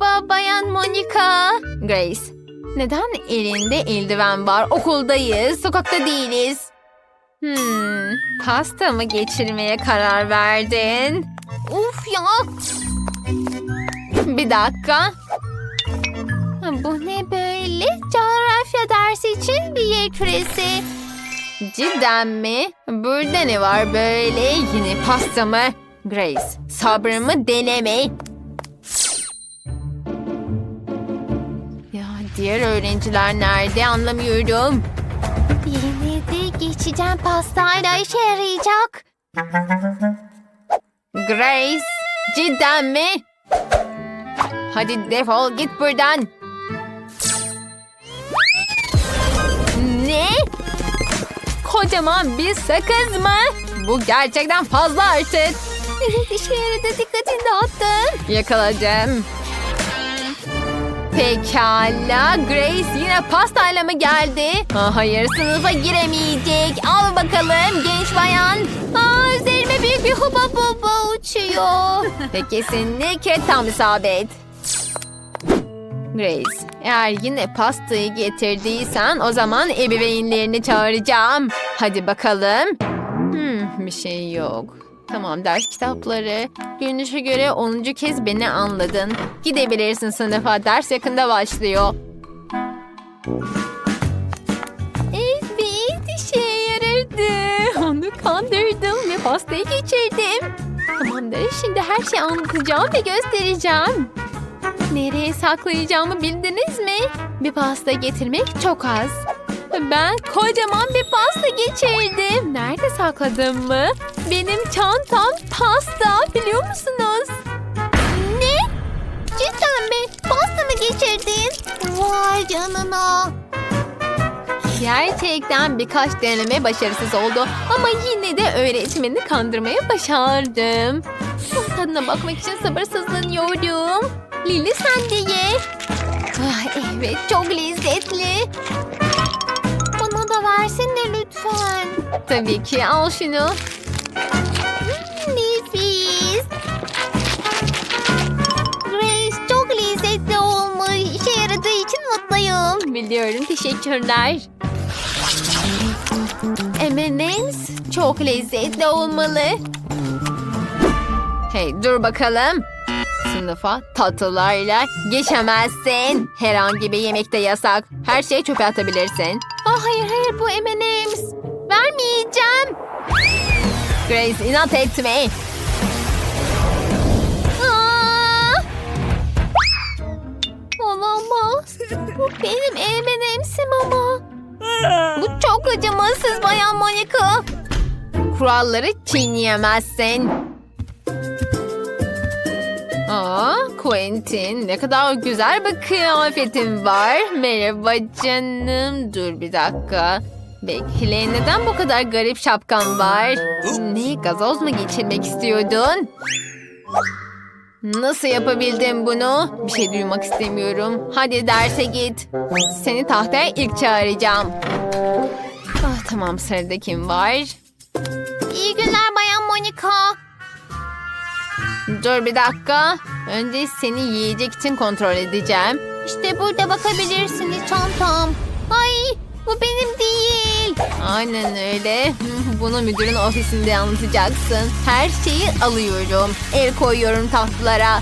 Merhaba Bayan Monica. Grace, neden elinde eldiven var? Okuldayız, sokakta değiliz. Hmm, pasta mı geçirmeye karar verdin? Uf ya. Bir dakika. Bu ne böyle? Coğrafya dersi için bir yer küresi. Cidden mi? Burada ne var böyle? Yine pasta mı? Grace, sabrımı deneme. Diğer öğrenciler nerede anlamıyorum. Yine de geçeceğim pastayla işe yarayacak. Grace, cidden mi? Hadi defol git buradan. Ne? Kocaman bir sakız mı? Bu gerçekten fazla artık. Evet işe yaradı dikkatini dağıttın. Yakaladım. Pekala Grace yine pastayla mı geldi? Ha, hayır sınıfa giremeyecek. Al bakalım genç bayan. Aa, üzerime büyük bir huba buba uçuyor. Ve kesinlikle tam isabet. Grace, eğer yine pastayı getirdiysen o zaman ebeveynlerini çağıracağım. Hadi bakalım. Hmm, bir şey yok. Tamam ders kitapları. Görünüşe göre 10. kez beni anladın. Gidebilirsin sınıfa. Ders yakında başlıyor. Evet işe yaradı. Onu kandırdım ve pastayı geçirdim. Tamamdır şimdi her şeyi anlatacağım ve göstereceğim. Nereye saklayacağımı bildiniz mi? Bir pasta getirmek çok az. Ben kocaman bir pasta geçirdim. Nerede sakladım mı? Benim çantam pasta biliyor musunuz? Ne? Cidden mi? Pasta mı geçirdin? Vay canına. Gerçekten birkaç deneme başarısız oldu ama yine de öğretmeni kandırmaya başardım. Tadına bakmak için sabırsızlanıyorum. Lili sen de ye. Ah, evet çok lezzetli. Versene lütfen. Tabii ki al şunu. Hmm, nefis. Grace çok lezzetli olmuş. İşe yaradığı için mutluyum. Biliyorum teşekkürler. M&M's çok lezzetli olmalı. Hey dur bakalım. Sınıfa tatlılarla geçemezsin. Herhangi bir yemekte yasak. Her şeyi çöpe atabilirsin. Ah hayır hayır bu M&M's. Vermeyeceğim. Grace inat etme. Aa! Olamaz. Bu benim M&M'sim ama. Bu çok acımasız Bayan Monica. Kuralları çiğneyemezsin. Aa, Quentin ne kadar güzel bir kıyafetin var. Merhaba canım. Dur bir dakika. Bekle neden bu kadar garip şapkan var? Ne gazoz mu geçirmek istiyordun? Nasıl yapabildin bunu? Bir şey duymak istemiyorum. Hadi derse git. Seni tahtaya ilk çağıracağım. Ah, tamam sırada var? İyi günler Bayan Monica. Dur bir dakika. Önce seni yiyecek için kontrol edeceğim. İşte burada bakabilirsiniz çantam. Ay bu benim değil. Aynen öyle. Bunu müdürün ofisinde anlatacaksın. Her şeyi alıyorum. El koyuyorum tatlılara.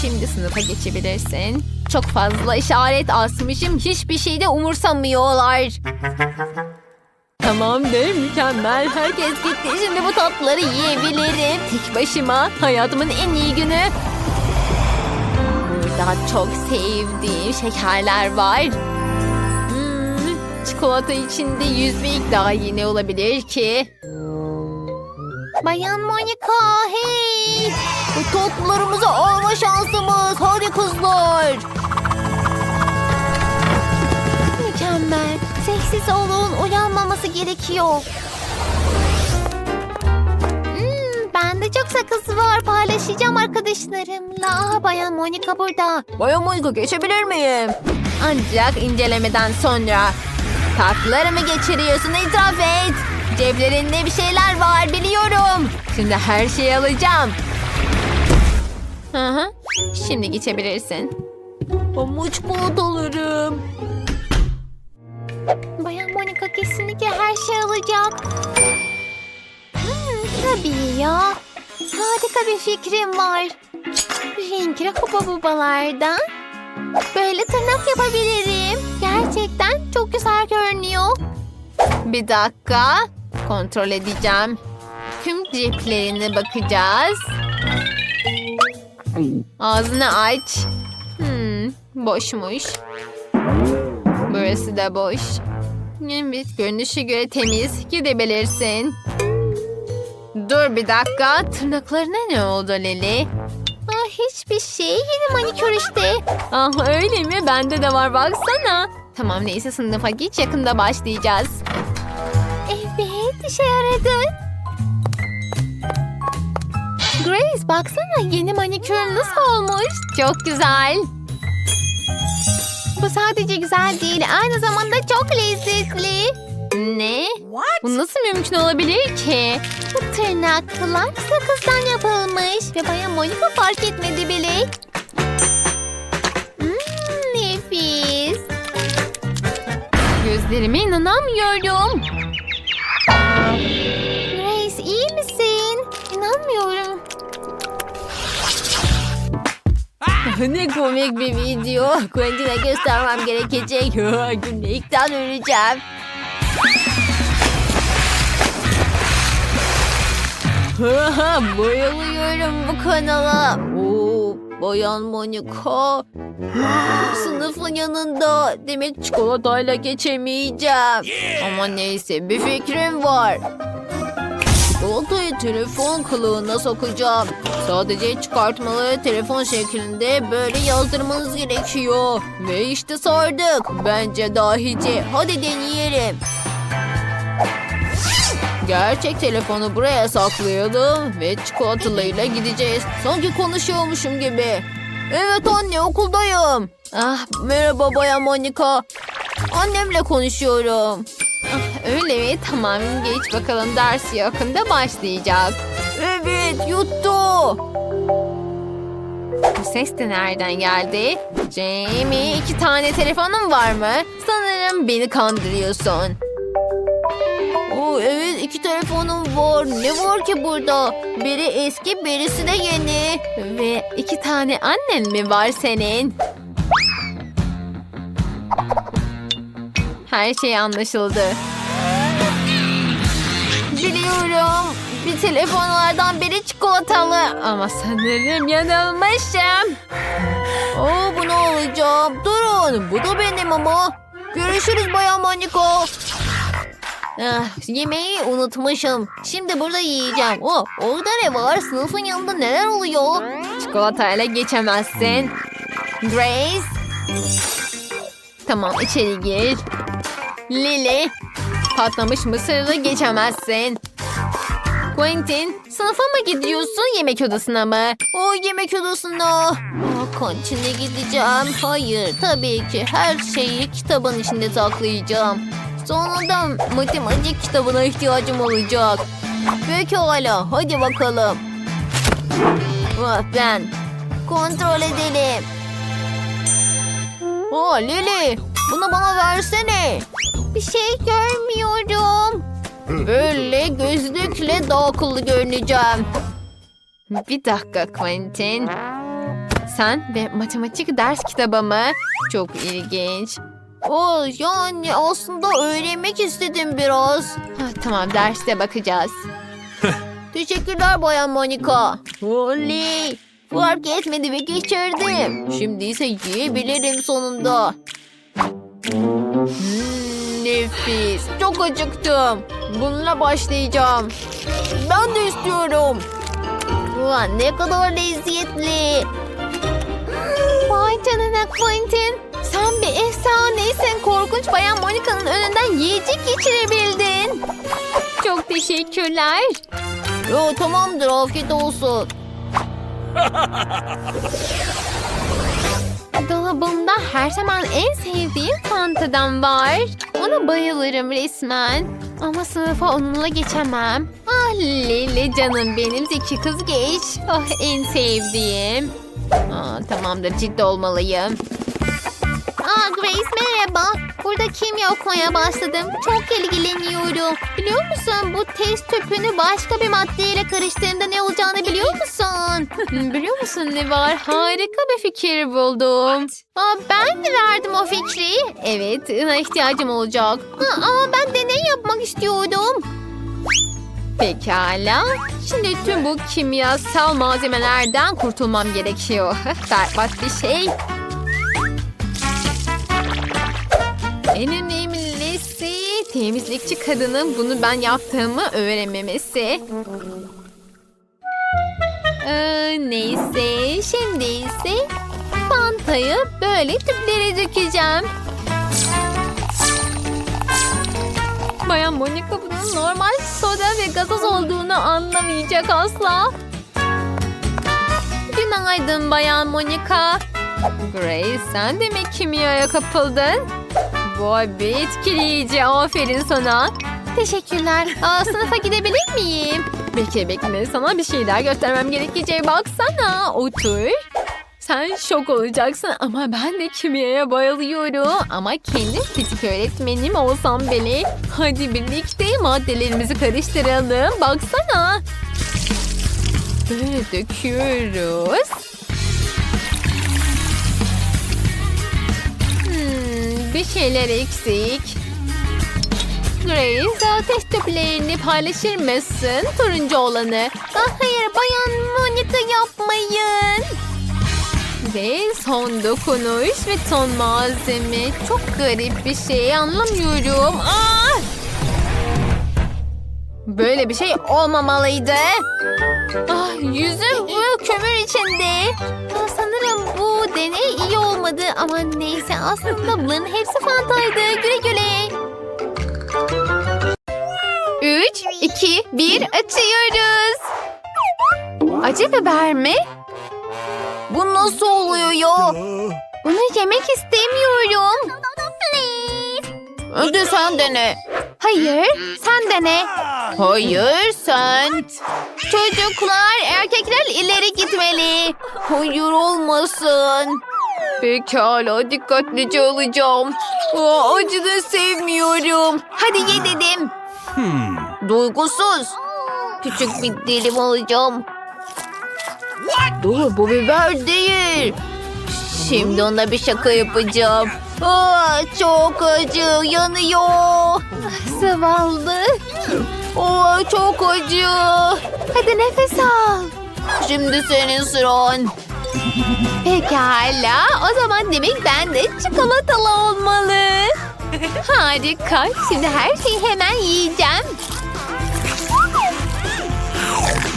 Şimdi sınıfa geçebilirsin. Çok fazla işaret asmışım. Hiçbir şeyde umursamıyorlar. Tamamdır, mükemmel. Herkes gitti. Şimdi bu tatlıları yiyebilirim. Tek başıma. Hayatımın en iyi günü. Burada çok sevdiğim şekerler var. Hmm, çikolata içinde yüzmek daha iyi ne olabilir ki? Bayan Monica, hey! Bu tatlılarımızı alma şansımız. Hadi kızlar. Mükemmel. Sessiz olun. Uyanmaması gerekiyor. Hmm, bende çok sakız var. Paylaşacağım arkadaşlarımla. Bayan Monica burada. Bayan Monica geçebilir miyim? Ancak incelemeden sonra. Tatlılarımı geçiriyorsun itiraf et. Ceplerinde bir şeyler var biliyorum. Şimdi her şeyi alacağım. Hı. Şimdi geçebilirsin. Ama çikolatalarım. Bayan şey alacak. Hmm, tabii ya. Harika bir fikrim var. Renkli huba bubalardan böyle tırnak yapabilirim. Gerçekten çok güzel görünüyor. Bir dakika. Kontrol edeceğim. Tüm ceplerine bakacağız. Ağzını aç. Hmm, boşmuş. Burası da boş. Evet, görünüşe göre temiz. Gidebilirsin. Dur bir dakika. Tırnaklarına ne oldu Leli? Ah, hiçbir şey. Yeni manikür işte. Ah öyle mi? Bende de var baksana. Tamam neyse sınıfa geç yakında başlayacağız. Evet işe yaradı. Grace baksana yeni manikürüm nasıl olmuş? Çok güzel. Bu sadece güzel değil, aynı zamanda çok lezzetli. Ne? Bu nasıl mümkün olabilir ki? Bu tırnaklar sakızdan yapılmış ve Bayan Monica fark etmedi bile. Hmm, nefis. Gözlerime inanamıyorum. Grace iyi misin? İnanmıyorum. Ne komik bir video. Quentin'e göstermem gerekecek. Gülmekten öleceğim. Bayılıyorum bu kanala. Oo, Bayan Monica. Sınıfın yanında. Demek çikolatayla geçemeyeceğim. Ama neyse bir fikrim var. Telefon kılığına sokacağım. Sadece çıkartmaları telefon şeklinde böyle yazdırmanız gerekiyor. Ve işte sardık. Bence dahice. Hadi deneyelim. Gerçek telefonu buraya saklayalım ve çikolatalıyla gideceğiz. Sanki konuşuyormuşum gibi. Evet anne okuldayım. Ah merhaba bayan Monika. Annemle konuşuyorum. Öyle mi? Tamam geç bakalım ders yakında başlayacak. Evet yuttu. Bu ses de nereden geldi? Jamie iki tane telefonun var mı? Sanırım beni kandırıyorsun. Oo, evet iki telefonum var. Ne var ki burada? Biri eski birisi de yeni. Ve iki tane annen mi var senin? Her şey anlaşıldı. Biliyorum. Bir telefonlardan biri çikolatalı. Ama sanırım yanılmışım. Oo bu ne olacak? Durun bu da benim ama. Görüşürüz Bayan Monika. Ah, yemeği unutmuşum. Şimdi burada yiyeceğim. Oh, orada ne var? Sınıfın yanında neler oluyor? Çikolatayla geçemezsin. Grace. Tamam içeri gir. Lily. Patlamış mısırla geçemezsin. Quentin sınıfa mı gidiyorsun yemek odasına mı? O yemek odasına. Aa, kantine gideceğim. Hayır tabii ki her şeyi kitabın içinde saklayacağım. Sonunda matematik kitabına ihtiyacım olacak. Pekala hadi bakalım. Ah, ben kontrol edelim. Aa Lili bunu bana versene. Bir şey görmüyorum. Böyle gözlükle daha akıllı görüneceğim. Bir dakika Quentin. Sen ve matematik ders kitabı mı? Çok ilginç. O yani aslında öğrenmek istedim biraz. Ha, tamam derste bakacağız. Teşekkürler Bayan Monika. Oley. Fark etmedi ve geçirdim. Şimdi ise yiyebilirim sonunda. Hmm, nefis. Çok acıktım. Bununla başlayacağım. Ben de istiyorum. Ulan ne kadar lezzetli. Vay canına Quentin. Sen bir efsanesin. Korkunç bayan Monica'nın önünden yiyecek geçirebildin. Çok teşekkürler. Yo, tamamdır afiyet olsun. Dolabımda her zaman en sevdiğim Fanta'dan var. Ona bayılırım resmen. Ama sınıfa onunla geçemem. Ah Lili canım benim zeki kız geç. Ah en sevdiğim. Aa, tamamdır ciddi olmalıyım. Aa Grace merhaba. Burada kimya okumaya başladım. Çok ilgileniyorum. Biliyor musun bu test tüpünü başka bir maddeyle karıştırdığında ne olacağını biliyor musun? Biliyor musun ne var? Harika bir fikir buldum. Aa, ben mi verdim o fikri? Evet, buna ihtiyacım olacak. Ama ben deney yapmak istiyordum. Pekala. Şimdi tüm bu kimyasal malzemelerden kurtulmam gerekiyor. Berbat bir şey. En önemlisi temizlikçi kadının bunu ben yaptığımı öğrenmemesi. Ee, neyse şimdi ise Fanta'yı böyle tüplere dökeceğim. Bayan Monica bunun normal soda ve gazoz olduğunu anlamayacak asla. Günaydın Bayan Monica. Grace sen de mi kimyaya kapıldın? Be etkileyici aferin sana. Teşekkürler. Aa, sınıfa gidebilir miyim? Bekle bekle sana bir şeyler göstermem gerekecek. Baksana otur. Sen şok olacaksın ama ben de kimyaya bayılıyorum. Ama kendim fizik öğretmenim olsam bile. Hadi birlikte maddelerimizi karıştıralım. Baksana. Böyle döküyoruz. Bir şeyler eksik. Grace ateş tüplerini paylaşır mısın? Turuncu olanı. Ah, hayır bayan Monica yapmayın. Ve son dokunuş ve son malzeme. Çok garip bir şey anlamıyorum. Aa! Böyle bir şey olmamalıydı. Ah, yüzüm bu kömür içinde. Aa, sanırım bu deney iyi olmadı ama neyse aslında bunların hepsi fantaydı. Güle güle. 3, 2, 1 açıyoruz. Acı biber mi? Bu nasıl oluyor ya? Bunu yemek istemiyorum. Önce sen dene. Hayır, sen dene. Hayır sen. Çocuklar erkekler ileri gitmeli. Hayır olmasın. Pekala dikkatlice alacağım. Aa, acı da sevmiyorum. Hadi ye dedim. Duygusuz. Küçük bir dilim alacağım. Dur bu biber değil. Şimdi ona bir şaka yapacağım. Aa, çok acı yanıyor. Zavallı. Aa, çok acı. Hadi nefes al. Şimdi senin sıran. Pekala o zaman demek ben de çikolatalı olmalı. Harika. Şimdi her şeyi hemen yiyeceğim.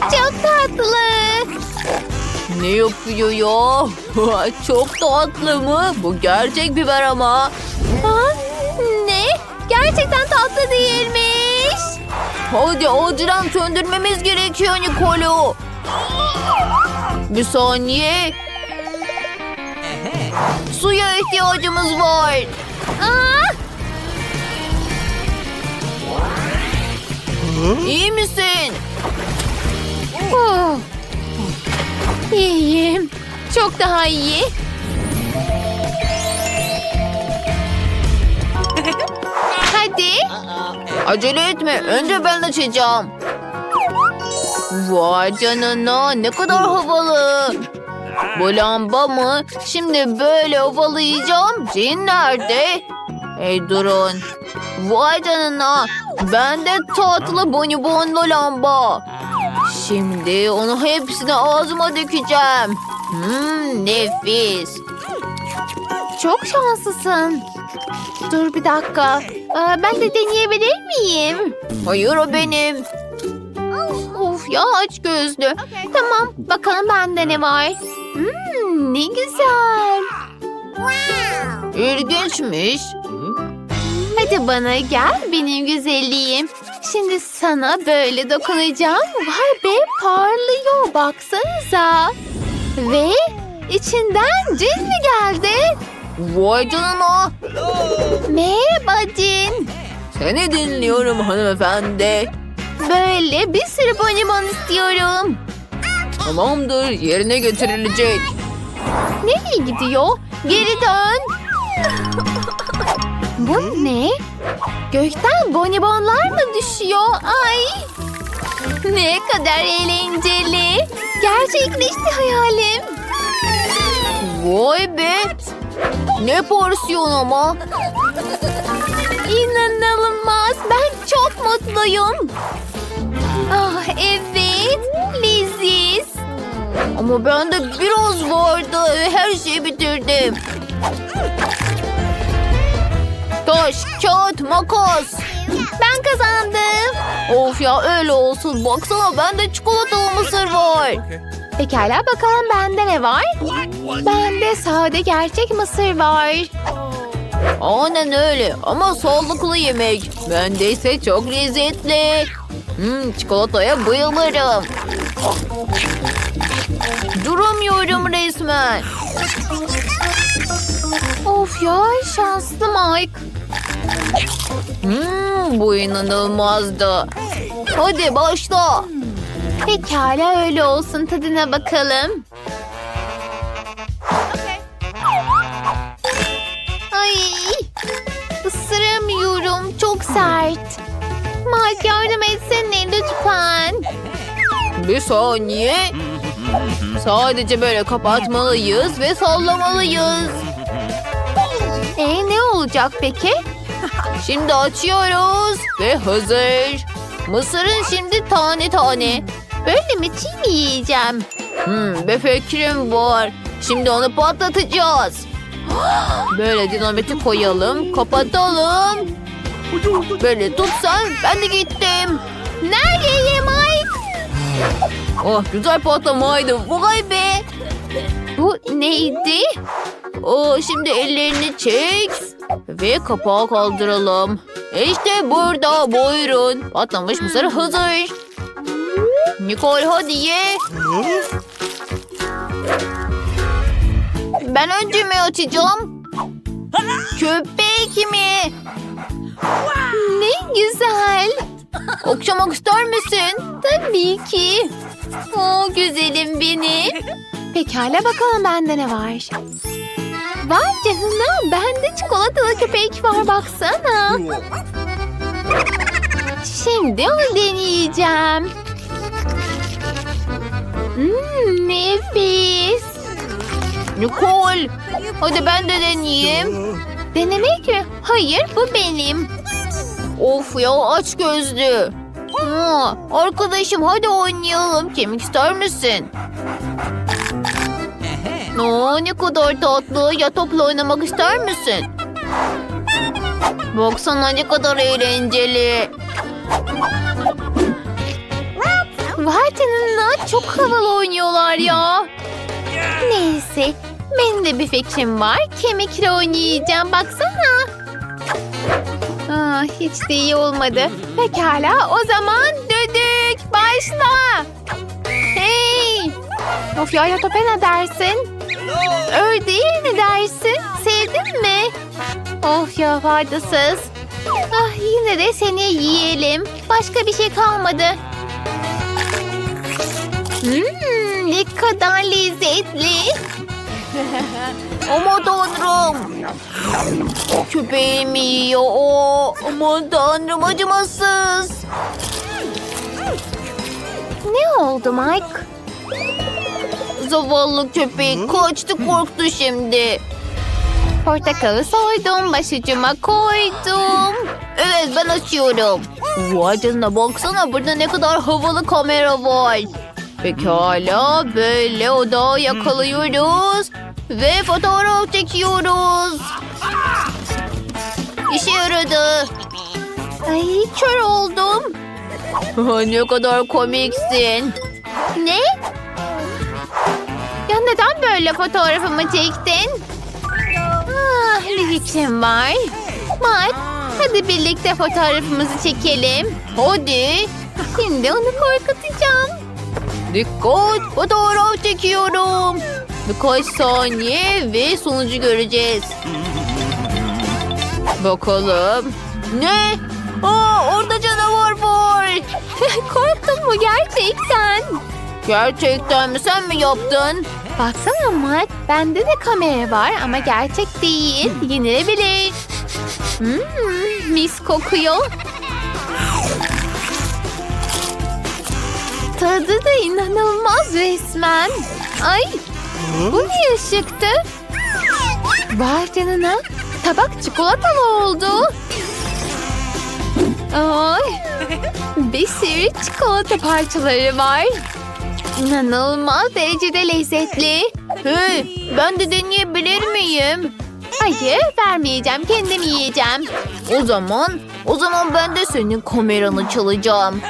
Çok tatlı. Ne yapıyor ya? Çok tatlı mı? Bu gerçek biber ama. Ha? Ne? Gerçekten tatlı değilmiş. Hadi acilen söndürmemiz gerekiyor Nikolo. Bir saniye. Suya ihtiyacımız var. İyi misin? oh. İyiyim. Çok daha iyi. Hadi. Acele etme. Önce ben açacağım. Vay canına ne kadar havalı. Bu lamba mı? Şimdi böyle ovalayacağım. Cin nerede? Hey durun. Vay canına. Ben de tatlı bonibonlu lamba. Şimdi onu hepsini ağzıma dökeceğim. Hmm, nefis. Çok şanslısın. Dur bir dakika. Aa, ben de deneyebilir miyim? Hayır o benim. Of ya aç gözlü. Tamam bakalım bende ne var. Hmm, ne güzel. İlginçmiş. Hadi bana gel benim güzelliğim. Şimdi sana böyle dokunacağım. Vay be parlıyor baksanıza. Ve içinden cin mi geldi? Vay canına. Merhaba cin. Seni dinliyorum hanımefendi. Böyle bir sürü bonibon istiyorum. Tamamdır yerine getirilecek. Nereye gidiyor? Geri dön. Bu ne? Gökten bonibonlar mı düşüyor? Ay! Ne kadar eğlenceli. Gerçekleşti hayalim. Vay be. Ne porsiyon ama. İnanılmaz. Ben çok mutluyum. Ah evet. Leziz. Ama bende biraz vardı. Her şeyi bitirdim. Taş, kağıt, makas. Ben kazandım. Of ya öyle olsun. Baksana bende çikolatalı mısır var. Pekala bakalım bende ne var? Bende sade gerçek mısır var. Aynen öyle ama sağlıklı yemek. Bende ise çok lezzetli. Hmm, çikolataya bayılırım. Duramıyorum resmen. Of ya şanslı Mike. Hmm, bu inanılmazdı. Hadi başla. Pekala öyle olsun tadına bakalım. Ay ısıramıyorum çok sert. Mike yardım etsene lütfen. Bir saniye. Sadece böyle kapatmalıyız ve sallamalıyız. E ne olacak peki? Şimdi açıyoruz ve hazır. Mısırın şimdi tane tane. Böyle mi çiğ yiyeceğim? Hmm, bir fikrim var. Şimdi onu patlatacağız. Böyle dinamiti koyalım, kapatalım. Böyle tutsan ben de gittim. Nereye Mike? Oh güzel patlamaydı. Vay be. Bu neydi? Oh, şimdi ellerini çek ve kapağı kaldıralım. İşte burada buyurun. Patlamış mısır hazır. Nicole hadi ye. Ben önce mi açacağım? Köpek mi? Ne güzel. Okşamak ister misin? Tabii ki. O güzelim beni. Pekala bakalım bende ne var. Vay canına bende çikolatalı köpek var baksana. Şimdi onu deneyeceğim. Hmm, nefis. Nicole hadi ben de deneyeyim. Denemek mi? Hayır bu benim. Of ya aç gözlü. Ha, arkadaşım hadi oynayalım. Kemik ister misin? Oo, ne kadar tatlı. Ya topla oynamak ister misin? Baksana ne kadar eğlenceli. Vay canına çok havalı oynuyorlar ya. Neyse benim de bir fikrim var. Kemikle oynayacağım baksana. Ah, hiç de iyi olmadı. Pekala o zaman düdük başla. Hey. Of ya Tope ne dersin? Değil ne dersin? Sevdin mi? Of ya faydasız. Ah yine de seni yiyelim. Başka bir şey kalmadı. Hmm, ne kadar lezzetli. Aman tanrım. Köpeğimi yiyor o. Aman tanrım acımasız. Ne oldu Mike? Zavallı köpek kaçtı korktu şimdi. Portakalı soydum, başucuma koydum. Evet ben açıyorum. Vay canına baksana burada ne kadar havalı kamera var. Pekala böyle odağı yakalıyoruz. Ve fotoğraf çekiyoruz. İşe yaradı. Ay kör oldum. ne kadar komiksin. Ne? Ya neden böyle fotoğrafımı çektin? Ah, bir fikrim var. Mike, hadi birlikte fotoğrafımızı çekelim. Hadi. Şimdi onu korkutacağım. Dikkat fotoğraf çekiyorum. Birkaç saniye ve sonucu göreceğiz. Bakalım. Ne? Aa, orada canavar var. Korktun mu gerçekten? Gerçekten mi sen mi yaptın? Baksana Matt, bende de kamera var ama gerçek değil. Yenilebilir. Hmm, mis kokuyor. Tadı da inanılmaz resmen. Ay, bu ne ışıktı? Vay canına, tabak çikolatalı oldu. Ay, bir sürü çikolata parçaları var. İnanılmaz derecede lezzetli. Hey, ben de deneyebilir miyim? Hayır vermeyeceğim kendim yiyeceğim. O zaman, o zaman ben de senin kameranı çalacağım.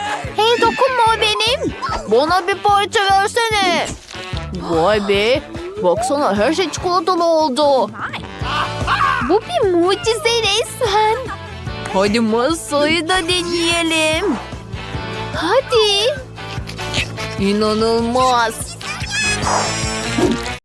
Hey dokunma o benim. Bana bir parça versene. Vay be. Baksana her şey çikolatalı oldu. Bu bir mucize resmen. Hadi masayı da deneyelim. Hadi. İnanılmaz.